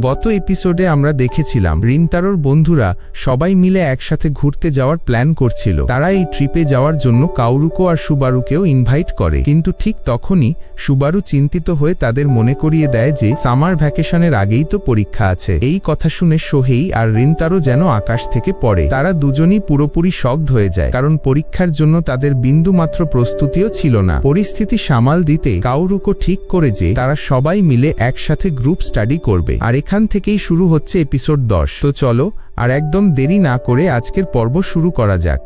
গত এপিসোডে আমরা দেখেছিলাম রিনতারোর বন্ধুরা সবাই মিলে একসাথে ঘুরতে যাওয়ার প্ল্যান করছিল। তারা এই ট্রিপে যাওয়ার জন্য কাউরুকো আর সুবারুকেও ইনভাইট করে। কিন্তু ঠিক তখনই সুবারু চিন্তিত হয়ে তাদের মনে করিয়ে দেয় যে সামার ভ্যাকেশনের আগেই তো পরীক্ষা আছে। এই কথা শুনে সোহেই আর রিনতারো যেন আকাশ থেকে পড়ে। তারা দুজনই পুরোপুরি শকড হয়ে যায়, কারণ পরীক্ষার জন্য তাদের বিন্দু মাত্র প্রস্তুতিও ছিল না। পরিস্থিতি সামাল দিতে কাউরুকো ঠিক করে যে তারা সবাই মিলে একসাথে গ্রুপ স্টাডি করবে। আর এখান থেকেই শুরু হচ্ছে এপিসোড দশ। তো চলো, আর একদম দেরি না করে আজকের পর্ব শুরু করা যাক।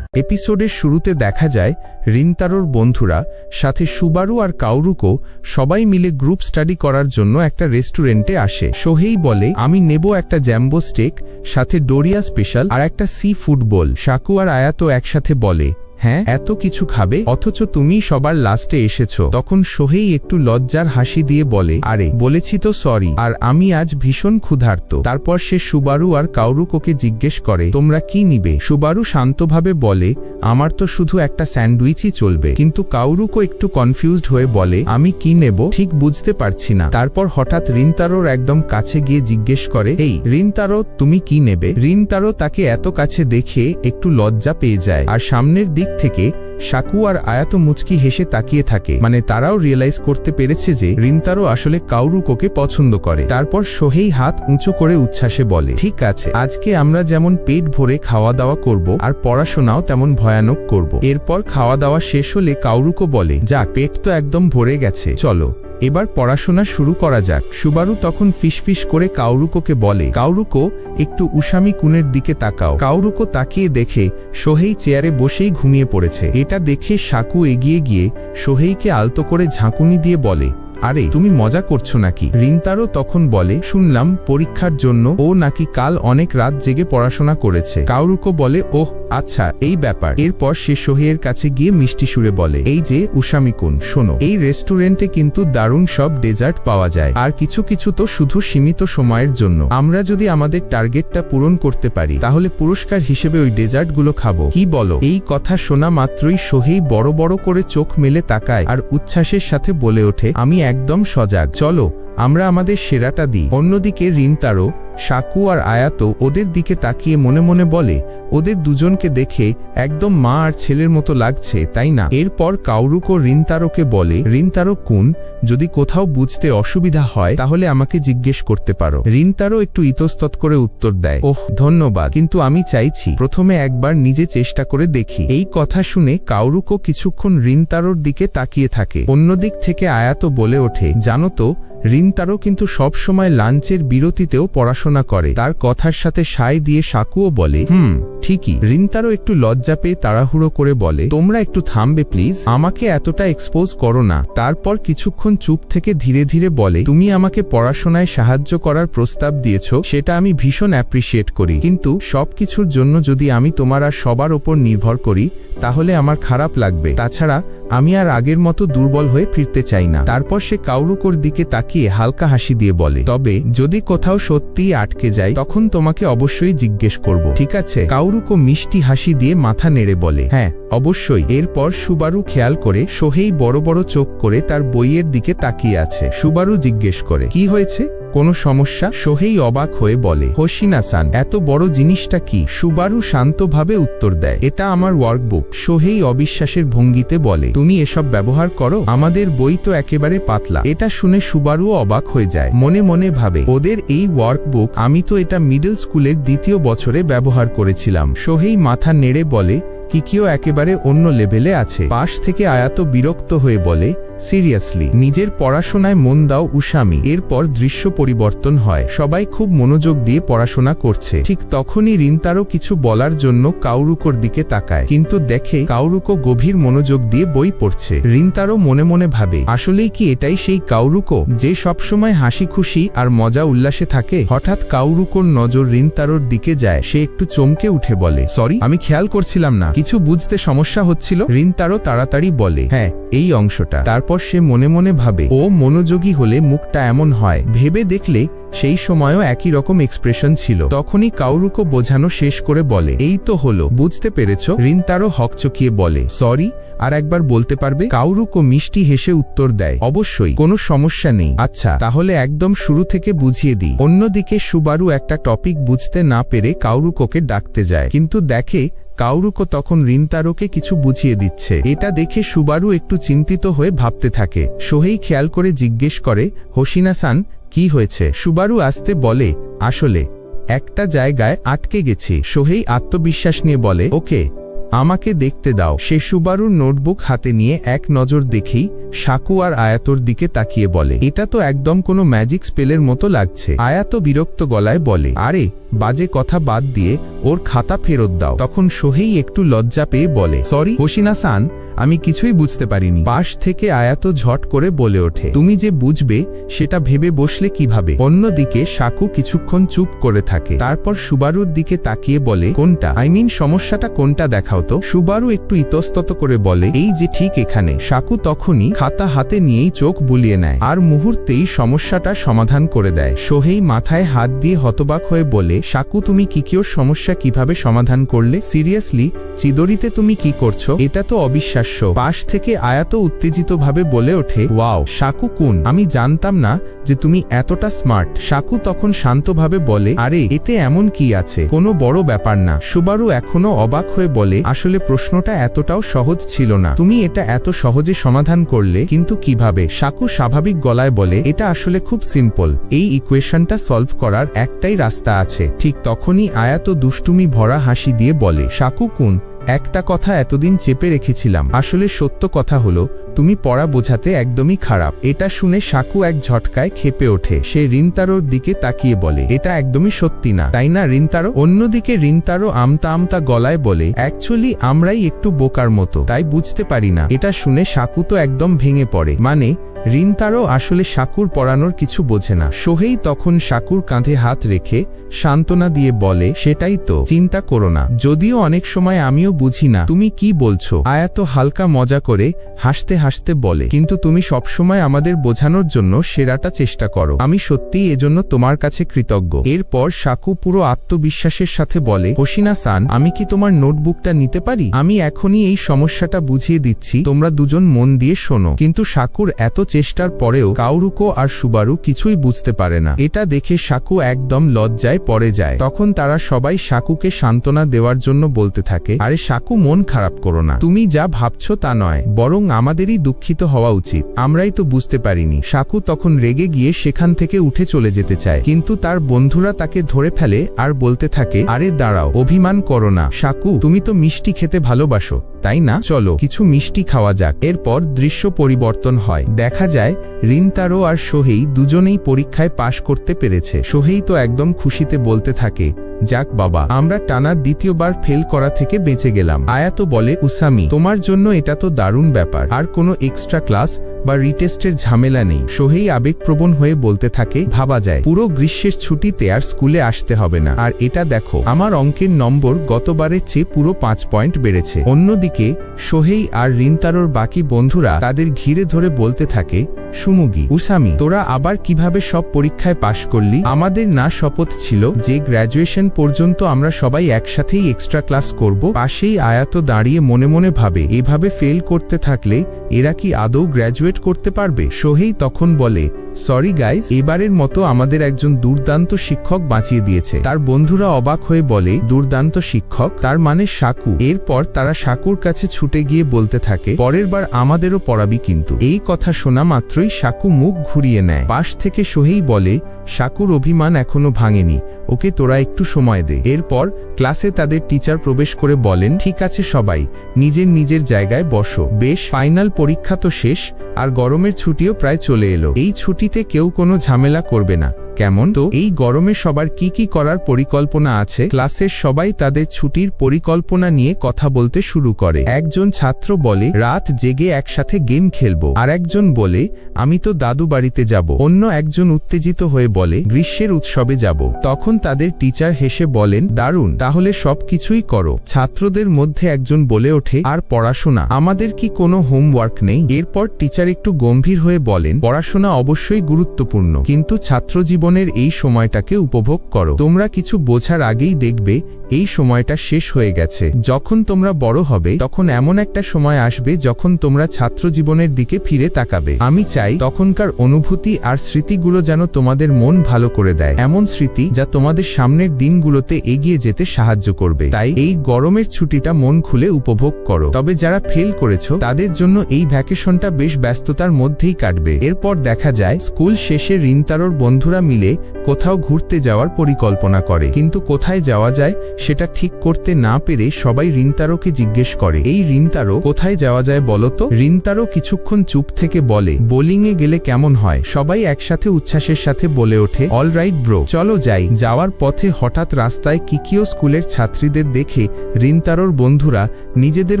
এপিসোডের শুরুতে দেখা যায় রিনতারোর বন্ধুরা, সাথে সুবারু আর কাউরুকো সবাই মিলে গ্রুপ স্টাডি করার জন্য একটা রেস্টুরেন্টে আসে। সোহেই বলে, আমি নেব একটা জ্যাম্বো স্টেক, সাথে ডোরিয়া স্পেশাল আর একটা সি ফুটবল বোল। শাকু আর আয়াতো একসাথে বলে হ্যাঁ এত কিছু খাবে? অথচ তুমি সবার লাস্টে এসেছ। তখন সোহেই একটু লজ্জার হাসি দিয়ে বলে, আরে, বলেছি তো সরি আর আমি আজ ভীষণ ক্ষুধার্ত। তারপর সে সুবারু আর কাউরুকোকে জিজ্ঞেস করে, তোমরা কি নিবে? সুবারু শান্তভাবে বলে, আমার তো শুধু একটা স্যান্ডউইচই চলবে। কিন্তু কাউরুকো একটু কনফিউজড হয়ে বলে, আমি কি নেব? ঠিক বুঝতে পারছি না। তারপর হঠাৎ রিনতারোর একদম কাছে গিয়ে জিজ্ঞেস করে, এই, রিনতারো, তুমি কি নেবে? রিনতারো তাকে এত কাছে দেখে একটু লজ্জা পেয়ে যায়, আর সামনের দিক থেকে শাকু আর আয়াত মুচকি হেসে তাকিয়ে থাকে। মানে তারাও রিয়েলাইজ করতে পেরেছে যে রিনতারো আসলে কাউরুকোকে পছন্দ করে। তারপর সোহেই হাত উঁচু করে উচ্ছ্বাসে বলে, ঠিক আছে, আজকে আমরা যেমন পেট ভরে খাওয়া দাওয়া করব আর পড়াশোনাও তেমন ভয়ানক করব। এরপর খাওয়া দাওয়া শেষ হলে কাউরুকো বলে যা পেট তো একদম ভরে গেছে, চলো, এবার পড়াশোনা শুরু করা যাক। সুবারু তখন ফিসফিস করে কাউরুকোকে বলে, কাউরুকো, একটু উষামি কুনের দিকে তাকাও। কাউরুকো তাকিয়ে দেখে সোহেই চেয়ারে বসেই ঘুমিয়ে পড়েছে। এটা দেখে সাকু এগিয়ে গিয়ে সোহেইকে আলতো করে ঝাঁকুনি দিয়ে বলে, আরে, তুমি মজা করছ নাকি? রিন্তারও তখন বলে, শুনলাম পরীক্ষার জন্য ও নাকি কাল অনেক রাত জেগে পড়াশোনা করেছে। কাউরুকো বলে, ওহ আচ্ছা এই ব্যাপার। এরপর সে সোহের কাছে গিয়ে মিষ্টি সুরে বলে, এই যে উষামিকুন শোনো। এই রেস্টুরেন্টে কিন্তু দারুণ সব ডেজার্ট পাওয়া যায়। আর কিছু কিছু তো শুধু সীমিত সময়ের জন্য। আমরা যদি আমাদের টার্গেটটা পূরণ করতে পারি, তাহলে পুরস্কার হিসেবে ওই ডেজার্টগুলো খাব। কি বলো? এই কথা শোনা মাত্রই সোহেই বড় বড় করে চোখ মেলে তাকায় আর উচ্ছ্বাসের সাথে বলে ওঠে, আমি একদম সজাগ। চলো আমরা আমাদের সেরাটা দিই। অন্যদিকে রিনতারো সাকু আর আয়াতো ওদের দিকে তাকিয়ে মনে মনে বলে, ওদের দুজনকে দেখে একদম মা আর ছেলের মতো লাগছে, তাই না? এরপর কাউরুকো রিনতারোকে বলে রিনতারো কুন, যদি কোথাও বুঝতে অসুবিধা হয়, তাহলে আমাকে জিজ্ঞেস করতে পারো। রিনতারো একটু ইতস্তত করে উত্তর দেয়, ওহ, ধন্যবাদ, কিন্তু আমি চাইছি, প্রথমে একবার নিজে চেষ্টা করে দেখি। এই কথা শুনে কাউরুকো কিছুক্ষণ রিনতারোর দিকে তাকিয়ে থাকে। অন্যদিক থেকে আয়াত বলে ওঠে, জানো তো রিনতারো কিন্তু সব সময় লাঞ্চের বিরতিতেও পড়াশোনা করে। তার কথার সাথে সায় দিয়ে সাকুও বলে, হুম, ঠিকই। রিনতারও একটু লজ্জা পেয়ে তাড়াহুড়ো করে বলে, তোমরা একটু থামবে, প্লিজ। আমাকে এতটা এক্সপোজ করো না। তারপর কিছুক্ষণ চুপ থেকে ধীরে ধীরে বলে, তুমি আমাকে পড়াশোনায় সাহায্য করার প্রস্তাব দিয়েছ, সেটা আমি ভীষণ অ্যাপ্রিসিয়েট করি। কিন্তু সবকিছুর জন্য যদি আমি তোমার আর সবার ওপর নির্ভর করি, তাহলে আমার খারাপ লাগবে। তাছাড়া, আমি আর আগের মতো দুর্বল হয়ে ফিরতে চাই না। তারপর সে কাউরুকোর দিকে তাকিয়ে হালকা হাসি দিয়ে বলে, তবে যদি কোথাও সত্যিই আটকে যায় তখন তোমাকে অবশ্যই জিজ্ঞেস করব, ঠিক আছে? কাউরুকো মিষ্টি হাসি দিয়ে মাথা নেড়ে বলে হ্যাঁ অবশ্যই। এরপর সুবারু খেয়াল করে সোহেই বড় বড় চোখ করে তার বইয়ের দিকে তাকিয়ে আছে। সুবারু জিজ্ঞেস করে, কি হয়েছে? কোনো সমস্যা? সোহেই অবাক হয়ে বলে হোসিনা সান এত বড় জিনিসটা কি? সুবারু শান্তভাবে উত্তর দেয়, এটা আমার ওয়ার্কবুক সোহেই অবিশ্বাসের ভঙ্গিতে বলে, তুমি এসব ব্যবহার করো? আমাদের বই তো একেবারে পাতলা। এটা শুনে সুবারুও অবাক হয়ে যায়, মনে মনে ভাবে, ওদের এই ওয়ার্কবুক আমি তো এটা মিডল স্কুলের দ্বিতীয় বছরে ব্যবহার করেছিলাম। সোহেই মাথা নেড়ে বলে, কিকিও একেবারে অন্য লেভেলে আছে। পাশ থেকে আয়াত বিরক্ত হয়ে বলে সিরিয়াসলি, নিজের পড়াশোনায় মন দাও উষামি, এরপর দৃশ্য পরিবর্তন হয়। সবাই খুব মনোযোগ দিয়ে পড়াশোনা করছে। ঠিক তখনই রিনতারও কিছু বলার জন্য কাউরুকোর দিকে তাকায়। কিন্তু দেখে কাউরুকো গভীর মনোযোগ দিয়ে বই পড়ছে। রিনতারও মনে মনে ভাবে, আসলেই কি এটাই সেই কাউরুকো যে সবসময় হাসি খুশি আর মজা উল্লাসে থাকে? হঠাৎ কাউরুকোর নজর রিনতারোর দিকে যায়। সে একটু চমকে উঠে বলে, সরি, আমি খেয়াল করছিলাম না। কিছু বুঝতে সমস্যা হচ্ছিল? রিনতারও তাড়াতাড়ি বলে হ্যাঁ এই অংশটা। তারপর তারপর সে মনে মনে ভাবে, ও মনোযোগী হলে মুখটা এমন হয়। ভেবে দেখলে সেই সময়ও একই রকম এক্সপ্রেশন ছিল। তখনই কাউরুকো বোঝানো শেষ করে বলে, এই তো হলো, বুঝতে পেরেছ? রিনতারও হকচকিয়ে বলে, সরি, আর একবার বলতে পারবে? কাউরুকো মিষ্টি হেসে উত্তর দেয়, অবশ্যই, কোনো সমস্যা নেই। আচ্ছা তাহলে একদম শুরু থেকে বুঝিয়ে দিই। অন্যদিকে সুবারু একটা টপিক বুঝতে না পেরে কাউরুকোকে ডাকতে যায়, কিন্তু দেখে কাউরুকো তখন রিনতারোকে কিছু বুঝিয়ে দিচ্ছে। এটা দেখে সুবারু একটু চিন্তিত হয়ে ভাবতে থাকে। সোহেই খেয়াল করে জিজ্ঞেস করে হোসিনা সান কি হয়েছে? সুবারু আসতে বলে, আসলে, একটা জায়গায় আটকে গেছি। সোহেই আত্মবিশ্বাস নিয়ে বলে, ওকে, আমাকে দেখতে দাও। সে সুবারুর নোটবুক হাতে নিয়ে এক নজর দেখেই সাকু আর আয়াতর দিকে তাকিয়ে বলে, এটা তো একদম কোনো ম্যাজিক স্পেলের মতো লাগছে। আয়াত বিরক্ত গলায় বলে, আরে, বাজে কথা বাদ দিয়ে ওর খাতা ফেরত দাও। তখন সোহেই একটু লজ্জা পেয়ে বলে, সরি, হোসিনা সান, আমি কিছুই বুঝতে পারিনি। পাশ থেকে আয়াত ঝট করে বলে ওঠে, তুমি যে বুঝবে, সেটা ভেবে বসলে কীভাবে? অন্যদিকে সাকু কিছুক্ষণ চুপ করে থাকে, তারপর সুবারুর দিকে তাকিয়ে বলে, কোনটা? আই মিন, সমস্যাটা কোনটা দেখাও তো? সুবারু একটু ইতস্তত করে বলে, এই যে ঠিক এখানে। সাকু তখনই খাতা হাতে নিয়েই চোখ বুলিয়ে নেয়। আর মুহূর্তেই সমস্যাটা সমাধান করে দেয়। সোহেই মাথায় হাত দিয়ে হতবাক হয়ে বলে, সাকু, তুমি কিকিওর সমস্যা কীভাবে সমাধান করলে? সিরিয়াসলি, চিদরিতে তুমি কি করছ? এটা তো অবিশ্বাস্য। পাশ থেকে আয়াত উত্তেজিতভাবে বলে ওঠে, ওয়াও, সাকু কুন? আমি জানতাম না যে তুমি এতটা স্মার্ট। সাকু তখন শান্তভাবে বলে, আরে, এতে এমন কি আছে? কোনো বড় ব্যাপার না। সুবারু এখনও অবাক হয়ে বলে, আসলে প্রশ্নটা এতটাও সহজ ছিল না। তুমি এটা এত সহজে সমাধান করলে কিন্তু কীভাবে? সাকু স্বাভাবিক গলায় বলে, এটা আসলে খুব সিম্পল এই ইকুয়েশনটা সলভ করার একটাই রাস্তা আছে। ঠিক তখনই আয়াত দুষ্টুমি ভরা হাসি দিয়ে বলে, সাকু কুন? একটা কথা এতদিন চেপে রেখেছিলাম। আসলে সত্য কথা হলো তুমি পড়া বোঝাতে একদমই খারাপ। এটা শুনে সাকু এক ঝটকায় খেপে ওঠে। সে রিনতারোর দিকে তাকিয়ে বলে, এটা একদমই সত্যি না। তাই না রিনতারো? অন্যদিকে রিনতারো আমতা আমতা গলায় বলে, অ্যাকচুয়ালি আমরাই একটু বোকার মতো, তাই বুঝতে পারি না। এটা শুনে সাকু তো একদম ভেঙে পড়ে। মানে রিনতারও আসলে সাকুর পড়ানোর কিছু বোঝে না। সোহেই তখন সাকুর কাঁধে হাত রেখে সান্ত্বনা দিয়ে বলে, সেটাই তো, চিন্তা করো না। যদিও অনেক সময় আমিও বুঝি না, তুমি কি বলছো? আয়াত হালকা মজা করে হাসতে হাসতে বলে, কিন্তু তুমি সবসময় আমাদের বোঝানোর জন্য সেরাটা চেষ্টা করো। আমি সত্যিই এজন্য তোমার কাছে কৃতজ্ঞ। এরপর সাকু পুরো আত্মবিশ্বাসের সাথে বলে হোসিনা সান আমি কি তোমার নোটবুকটা নিতে পারি? আমি এখনই এই সমস্যাটা বুঝিয়ে দিচ্ছি, তোমরা দুজন মন দিয়ে শোনো। কিন্তু সাকুর এত চেষ্টার পরেও কাউরুকো আর সুবারু কিছুই বুঝতে পারে না। এটা দেখে সাকু একদম লজ্জায় পড়ে যায়। তখন তারা সবাই সাকুকে সান্ত্বনা দেওয়ার জন্য বলতে থাকে, আরে সাকু, মন খারাপ করো না। তুমি যা ভাবছ তা নয়, বরং আমাদেরই দুঃখিত হওয়া উচিত। আমরাই তো বুঝতে পারিনি। সাকু তখন রেগে গিয়ে সেখান থেকে উঠে চলে যেতে চায়। কিন্তু তার বন্ধুরা তাকে ধরে ফেলে আর বলতে থাকে, আরে দাঁড়াও, অভিমান করো না। সাকু, তুমি তো মিষ্টি খেতে ভালোবাসো। তাই না? চলো, কিছু মিষ্টি খাওয়া যাক। এরপর দৃশ্য পরিবর্তন হয়। দেখা যায় রিনতারো আর সোহেই দুজনেই পরীক্ষায় পাশ করতে পেরেছে। সোহেই তো একদম খুশিতে বলতে থাকে, যাক বাবা, আমরা টানা দ্বিতীয়বার ফেল করা থেকে বেঁচে গেলাম। আয়াতো বলে, উসামি, তোমার জন্য এটা তো দারুণ ব্যাপার। আর কোনো এক্সট্রা ক্লাস বা রিটেস্টের ঝামেলা নেই। সোহেই আবেগপ্রবণ হয়ে বলতে থাকে, ভাবা যায়, পুরো গ্রীষ্মের ছুটিতে আর স্কুলে আসতে হবে না। আর এটা দেখো, আমার অঙ্কের নম্বর গতবারের চেয়ে পুরো পাঁচ পয়েন্ট বেড়েছে। অন্যদিকে সোহেই আর রিনতারোর বাকি বন্ধুরা তাদের ঘিরে ধরে বলতে থাকে, সুমুগি, উসামি, তোরা আবার কীভাবে সব পরীক্ষায় পাশ করলি? আমাদের না শপথ ছিল যে গ্র্যাজুয়েশন পর্যন্ত আমরা সবাই একসাথেই এক্সট্রা ক্লাস করব। পাশেই আয়াত দাঁড়িয়ে মনে মনে ভাবে, এভাবে ফেল করতে থাকলে, এরা কি আদৌ গ্র্যাজুয়েট করতে পারবে সোহেই তখন বলে সরি গাইজ এবারের মতো আমাদের একজন দুর্দান্ত শিক্ষক বাঁচিয়ে দিয়েছে। তার বন্ধুরা অবাক হয়ে বলে, দুর্দান্ত শিক্ষক? তার মানে সাকু। এরপর তারা সাকুর কাছে ছুটে গিয়ে বলতে থাকে, পরের বার আমাদেরও পড়াবি কিন্তু। এই কথা শোনা মাত্রই সাকু মুখ ঘুরিয়ে নেয়। পাশ থেকে সোহেই বলে, সাকুর অভিমান এখনও ভাঙেনি। ওকে তোরা একটু সময় দে। এরপর ক্লাসে তাদের টিচার প্রবেশ করে বলেন, ঠিক আছে সবাই, নিজের নিজের জায়গায় বসো। বেশ, ফাইনাল পরীক্ষা তো শেষ, আর গরমের ছুটিও প্রায় চলে এলো। এই ছুটিতে কেউ কোনো ঝামেলা করবে না। কেমন? তো এই গরমে সবার কি কি করার পরিকল্পনা আছে? ক্লাসের সবাই তাদের ছুটির পরিকল্পনা নিয়ে কথা বলতে শুরু করে। একজন ছাত্র বলে, রাত জেগে একসাথে গেম খেলব। আর একজন বলে, আমি তো দাদু বাড়িতে যাব। অন্য একজন উত্তেজিত হয়ে বলে, গ্রীষ্মের উৎসবে যাব। তখন তাদের টিচার হেসে বলেন, দারুণ, তাহলে সব কিছুই করো। ছাত্রদের মধ্যে একজন বলে ওঠে, আর পড়াশোনা, আমাদের কি কোনো হোমওয়ার্ক নেই? এরপর টিচার একটু গম্ভীর হয়ে বলেন, পড়াশোনা অবশ্যই গুরুত্বপূর্ণ। কিন্তু ছাত্র জীবনের এই সময়টাকে উপভোগ করো। তোমরা কিছু বোঝার আগেই দেখবে এই সময়টা শেষ হয়ে গেছে। যখন তোমরা বড় হবে, তখন এমন একটা সময় আসবে যখন তোমরা ছাত্র জীবনের দিকে ফিরে তাকাবে। আমি চাই তখনকার অনুভূতি আর স্মৃতিগুলো যেন তোমাদের মন ভালো করে দেয়। এমন স্মৃতি যা তোমাদের সামনের দিনগুলোতে এগিয়ে যেতে সাহায্য করবে। তাই এই গরমের ছুটিটা মন খুলে উপভোগ করো। তবে যারা ফেল করেছ, তাদের জন্য এই ভ্যাকেশনটা বেশ ব্যস্ততার মধ্যেই কাটবে। এরপর দেখা যায় স্কুল শেষে রিনতারোর বন্ধুরা মিলে কোথাও ঘুরতে যাওয়ার পরিকল্পনা করে। কিন্তু কোথায় যাওয়া যায় সেটা ঠিক করতে না পেরে সবাই রিনতারোকে জিজ্ঞেস করে, এই রিনতারো কোথায় যাওয়া যায় বলতো রিনতারো কিছুক্ষণ চুপ থেকে বলে, বোলিংয়ে গেলে কেমন হয়? সবাই একসাথে উচ্ছ্বাসের সাথে বলে ওঠে, অল রাইট ব্রো, চলো যাই। যাওয়ার পথে হঠাৎ রাস্তায় কিকিও স্কুলের ছাত্রীদের দেখে রিনতারোর বন্ধুরা নিজেদের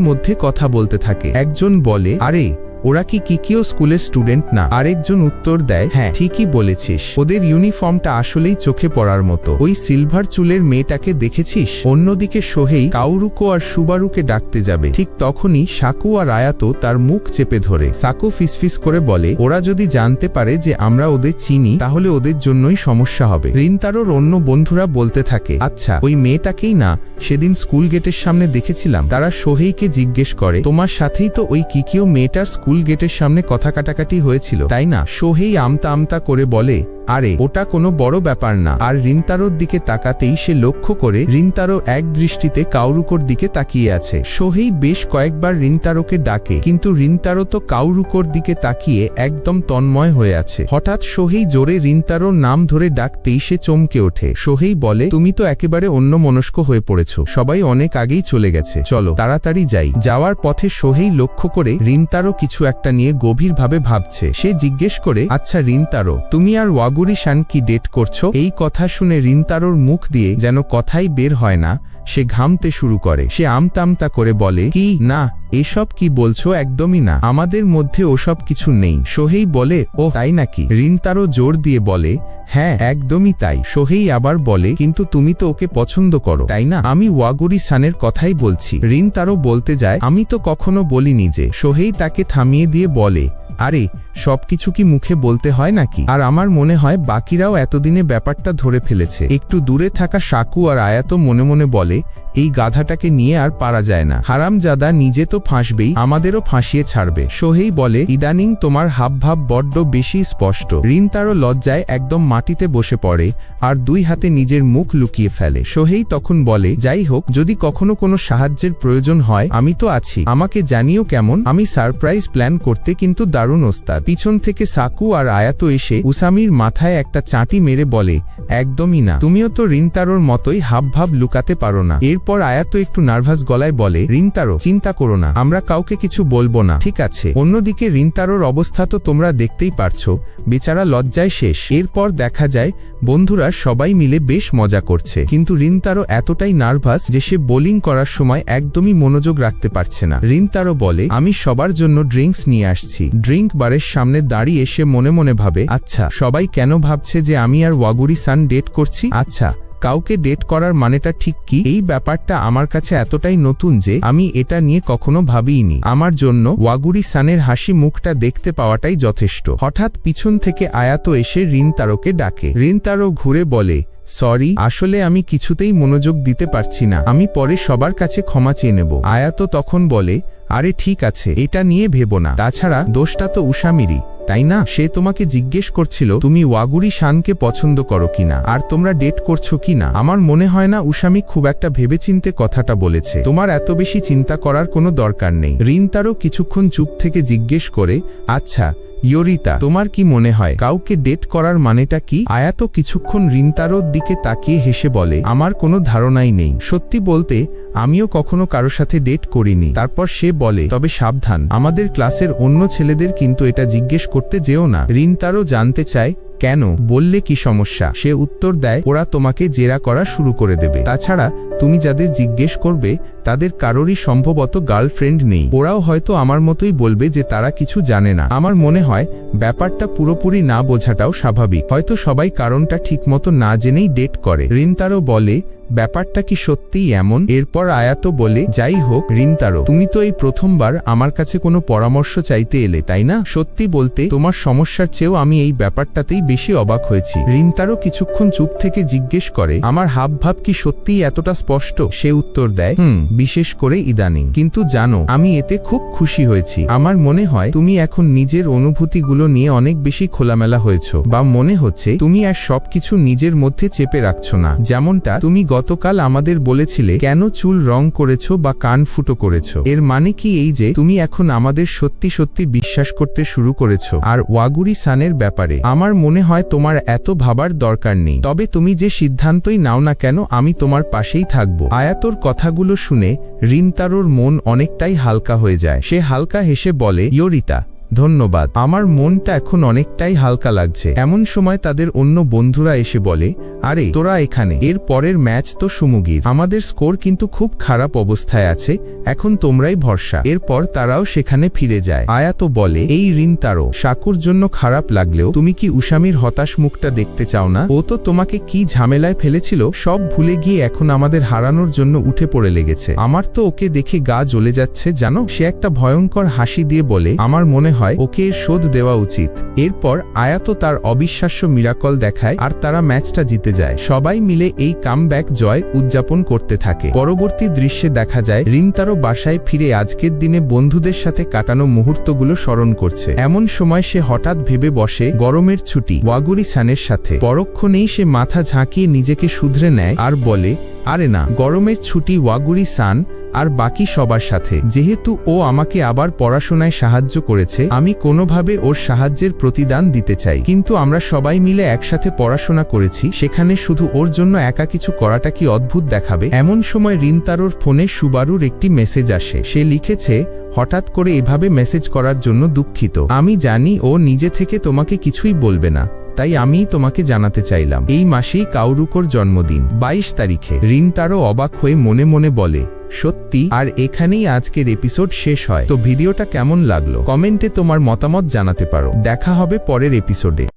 মধ্যে কথা বলতে থাকে। একজন বলে, আরে ওরা কি কিকিও স্কুলের স্টুডেন্ট না? আরেকজন উত্তর দেয় হ্যাঁ ঠিকই বলেছিস। ওদের ইউনিফর্মটা আসলেই চোখে পড়ার মতো। ওই সিলভার চুলের মেয়েটাকে দেখেছিস? অন্যদিকে সোহেই কাউরুকো আর সুবারুকে ডাকতে যাবে। ঠিক তখনই সাকু আর আয়াতো তার মুখ চেপে ধরে। সাকু ফিসফিস করে বলে, ওরা যদি জানতে পারে যে আমরা ওদের চিনি, তাহলে ওদের জন্যই সমস্যা হবে। রিনতারোর অন্য বন্ধুরা বলতে থাকে আচ্ছা ওই মেয়েটাকেই না, সেদিন স্কুল গেটের সামনে দেখেছিলাম। তারা সোহেইকে জিজ্ঞেস করে, তোমার সাথেই তো ওই কিকিও মেয়েটার স্কুল গেটের সামনে কথা কাটাকাটি হয়েছিল তাই না? সোহেই আমতা আমতা করে বলে আরে, ওটা কোনো বড় ব্যাপার না। আর রিনতারোর দিকে তাকাতেই সে লক্ষ্য করে রিনতারো এক দৃষ্টিতে কাউরুকোর দিকে তাকিয়ে আছে। সোহেই বেশ কয়েকবার রিনতারোকে ডাকে, কিন্তু রিনতারো তো কাউরুকোর দিকে তাকিয়ে একদম তন্ময় হয়ে আছে। হঠাৎ সোহেই জোরে রিনতারোর নাম ধরে ডাকতেই সে চমকে ওঠে। সোহেই বলে, তুমি তো একেবারে অন্য মনস্ক হয়ে পড়েছ। সবাই অনেক আগেই চলে গেছে। চলো, তাড়াতাড়ি যাই। যাওয়ার পথে সোহেই লক্ষ্য করে রিনতারো কিছু একটা নিয়ে গভীরভাবে ভাবছে। সে জিজ্ঞেস করে আচ্ছা রিনতারো, তুমি আর ওয়াগুরি শান কি ডেট করছ? এই কথা শুনে রিনতারোর মুখ দিয়ে যেন কথাই বের হয় না, সে ঘামতে শুরু করে। সে আমতামতা করে বলে, কি? না, এসব কি বলছো? একদমই না। আমাদের মধ্যে ওসব কিছু নেই। সোহেই বলে ও তাই নাকি? রিনতারো জোর দিয়ে বলে হ্যাঁ একদমই তাই। সোহেই আবার বলে, কিন্তু তুমি তো ওকে পছন্দ করো, তাই না? আমি ওয়াগুরি সানের কথাই বলছি। রিনতারো বলতে যায়, আমি তো কখনো বলিনি যে। সোহেই তাকে থামিয়ে দিয়ে বলে আরে সব কিছু কি মুখে বলতে হয় নাকি? আর আমার মনে হয় বাকিরাও এতদিনে ব্যাপারটা ধরে ফেলেছে। একটু দূরে থাকা সাকু আর আয়াত মনে মনে বলে এই গাধাটাকে নিয়ে আর পারা যায় না। হারামজাদা নিজে তো ফাঁসবেই, আমাদেরও ফাঁসিয়ে ছাড়বে। সোহেই বলে, ইদানিং তোমার হাবভাব বড্ড বেশি স্পষ্ট। ঋণ তারও লজ্জায় একদম মাটিতে বসে পড়ে আর দুই হাতে নিজের মুখ লুকিয়ে ফেলে। সোহেই তখন বলে, যাই হোক, যদি কখনো কোনো সাহায্যের প্রয়োজন হয়, আমি তো আছি। আমাকে জানিও কেমন। আমি সারপ্রাইজ প্ল্যান করতে কিন্তু দারুণ ওস্তাদ। পিছন থেকে সাকু আর আয়াত এসে উসামির মাথায় একটা চাঁটি মেরে বলে, একদমই না। তুমিও তো রিনতারোর মতোই হাবভাব লুকাতে পারো না। এরপর আয়াত একটু নার্ভাস গলায় বলে, রিনতারো, চিন্তা করো না, আমরা কাউকে কিছু বলব না, ঠিক আছে। অন্যদিকে রিনতারোর অবস্থা তো তোমরা দেখতেই পারছ, বেচারা লজ্জায় শেষ। এরপর দেখা যায়, বন্ধুরা সবাই মিলে বেশ মজা করছে। কিন্তু রিনতারো এতটাই নার্ভাস যে সে বোলিং করার সময় একদমই মনোযোগ রাখতে পারছে না। রিনতারো বলে, আমি সবার জন্য ড্রিঙ্কস নিয়ে আসছি। ড্রিঙ্ক বারের সামনে দাঁড়িয়ে সে মনে মনে ভাবে আচ্ছা সবাই কেন ভাবছে যে আমি আর ওয়াগুরি সান ডেট করছি? আচ্ছা কাউকে ডেট করার মানেটা ঠিক কি? এই ব্যাপারটা আমার কাছে এতটাই নতুন যে আমি এটা নিয়ে কখনো ভাবিইনি। আমার জন্য ওয়াগুরি সানের হাসি মুখটা দেখতে পাওয়াটাই যথেষ্ট। হঠাৎ পিছন থেকে আয়াত এসে রিনতারোকে ডাকে। রিনতারো ঘুরে বলে, সরি, আসলে আমি কিছুতেই মনোযোগ দিতে পারছি না। আমি পরে সবার কাছে ক্ষমা চেয়ে নেব। আয়াত তখন বলে, আরে ঠিক আছে, এটা নিয়ে ভেবো না। তাছাড়া দোষটা তো উষামিরই। তাই না? সে তোমাকে জিজ্ঞেস করছিল, তুমি ওয়াগুরি শানকে পছন্দ করো কিনা আর তোমরা ডেট করছ কিনা আমার মনে হয় না উষামি খুব একটা ভেবেচিন্তে কথাটা বলেছে। তোমার এত বেশি চিন্তা করার কোনো দরকার নেই। রিন তারও কিছুক্ষণ চুপ থেকে জিজ্ঞেস করে আচ্ছা ইয়োরিতা, তোমার কি মনে হয়, কাউকে ডেট করার মানেটা কি? আয়াত কিছুক্ষণ রিনতারোর দিকে তাকিয়ে হেসে বলে, আমার কোনো ধারণাই নেই। সত্যি বলতে, আমিও কখনো কারও সাথে ডেট করিনি। তারপর সে বলে, তবে সাবধান। আমাদের ক্লাসের অন্য ছেলেদের কিন্তু এটা জিজ্ঞেস করতে যেও না। রিনতারও জানতে চায় কেন? বললে কি সমস্যা? সে উত্তর দেয়, ওরা তোমাকে জেরা করা শুরু করে দেবে। তাছাড়া, তুমি যাদের জিজ্ঞেস করবে, তাদের কারোরই সম্ভবত গার্লফ্রেন্ড নেই। ওরাও হয়তো আমার মতোই বলবে যে তারা কিছু জানে না। আমার মনে হয়, ব্যাপারটা পুরোপুরি না বোঝাটাও স্বাভাবিক। হয়তো সবাই কারণটা ঠিকমতো না জেনেই ডেট করে। রিন্তারও বলে ব্যাপারটা কি সত্যিই এমন? এরপর আয়াত বলে, যাই হোক রিন্তারো তুমি তো এই প্রথমবার আমার কাছে কোনো পরামর্শ চাইতে এলে, তাই না? সত্যি বলতে, তোমার সমস্যার চেয়েও আমি এই ব্যাপারটাতেই বেশি অবাক হয়েছি। রিন্তারও কিছুক্ষণ চুপ থেকে জিজ্ঞেস করে, আমার হাব ভাব কি সত্যিই এতটা স্পষ্ট? সে উত্তর দেয়, হুম, বিশেষ করে ইদানিং। কিন্তু জানো, আমি এতে খুব খুশি হয়েছি। আমার মনে হয়, তুমি এখন নিজের অনুভূতিগুলো নিয়ে অনেক বেশি খোলামেলা হয়েছ। বা মনে হচ্ছে, তুমি আর সবকিছু নিজের মধ্যে চেপে রাখছো না। যেমনটা তুমি গতকাল আমাদের বলেছিলে, কেন চুল রং করেছ বা কান ফুটো করেছ? এর মানে কি এই যে, তুমি এখন আমাদের সত্যি সত্যি বিশ্বাস করতে শুরু করেছ। আর ওয়াগুরি সানের ব্যাপারে, আমার মনে হয় তোমার এত ভাবার দরকার নেই। তবে তুমি যে সিদ্ধান্তই নাও না কেন, আমি তোমার পাশেই থাকব। আয়াতর কথাগুলো শুনে রিনতারোর মন অনেকটাই হালকা হয়ে যায়। সে হালকা হেসে বলে ইয়োরিতা ধন্যবাদ। আমার মনটা এখন অনেকটাই হালকা লাগছে। এমন সময় তাদের অন্য বন্ধুরা এসে বলে, আরে, তোরা এখানে? এর পরের ম্যাচ তো সুমুগির। আমাদের স্কোর কিন্তু খুব খারাপ অবস্থায় আছে, এখন তোমরাই ভরসা। এরপর তারাও সেখানে ফিরে যায়। আয়াত বলে, এই ঋণ তারও সাকুর জন্য খারাপ লাগলেও তুমি কি উসামির হতাশ মুখটা দেখতে চাও না? ও তো তোমাকে কি ঝামেলায় ফেলেছিল, সব ভুলে গিয়ে এখন আমাদের হারানোর জন্য উঠে পড়ে লেগেছে। আমার তো ওকে দেখে গা জ্বলে যাচ্ছে, জানো? সে একটা ভয়ঙ্কর হাসি দিয়ে বলে, আমার মনে হয় ওকে শোধ দেওয়া উচিত। এরপর আয়াত তার অবিশ্বাস্য মিরাকল দেখায় আর তারা ম্যাচটা জিতে যায়। সবাই মিলে এই কামব্যাক জয় উদযাপন করতে থাকে। পরবর্তী দৃশ্যে দেখা যায়, রিন্তারও বাসায় ফিরে আজকের দিনে বন্ধুদের সাথে কাটানো মুহূর্তগুলো স্মরণ করছে। এমন সময় সে হঠাৎ ভেবে বসে, গরমের ছুটি ওয়াগুরি সানের সাথে পরক্ষণেই সে মাথা ঝাঁকিয়ে নিজেকে শুধরে নেয় আর বলে, আরে না, গরমের ছুটি ওয়াগুরি সান আর বাকি সবার সাথে। যেহেতু ও আমাকে আবার পড়াশোনায় সাহায্য করেছে, আমি কোনোভাবে ওর সাহায্যের প্রতিদান দিতে চাই। কিন্তু আমরা সবাই মিলে একসাথে পড়াশোনা করেছি, সেখানে শুধু ওর জন্য একা কিছু করাটা কি অদ্ভুত দেখাবে? এমন সময় রিনতারোর ফোনে সুবারুর একটি মেসেজ আসে। সে লিখেছে, হঠাৎ করে এভাবে মেসেজ করার জন্য দুঃখিত। আমি জানি ও নিজে থেকে তোমাকে কিছুই বলবে না। তাই আমি তোমাকে জানাতে চাইলাম, এই মাসেই কাউরুকোর জন্মদিন ২২ তারিখে। ঋণ তারও অবাক হয়ে মনে মনে বলে, সত্যি? আর এখানেই আজকের এপিসোড শেষ হয়। তো ভিডিওটা কেমন লাগল? কমেন্টে তোমার মতামত জানাতে পারো। দেখা হবে পরের এপিসোডে।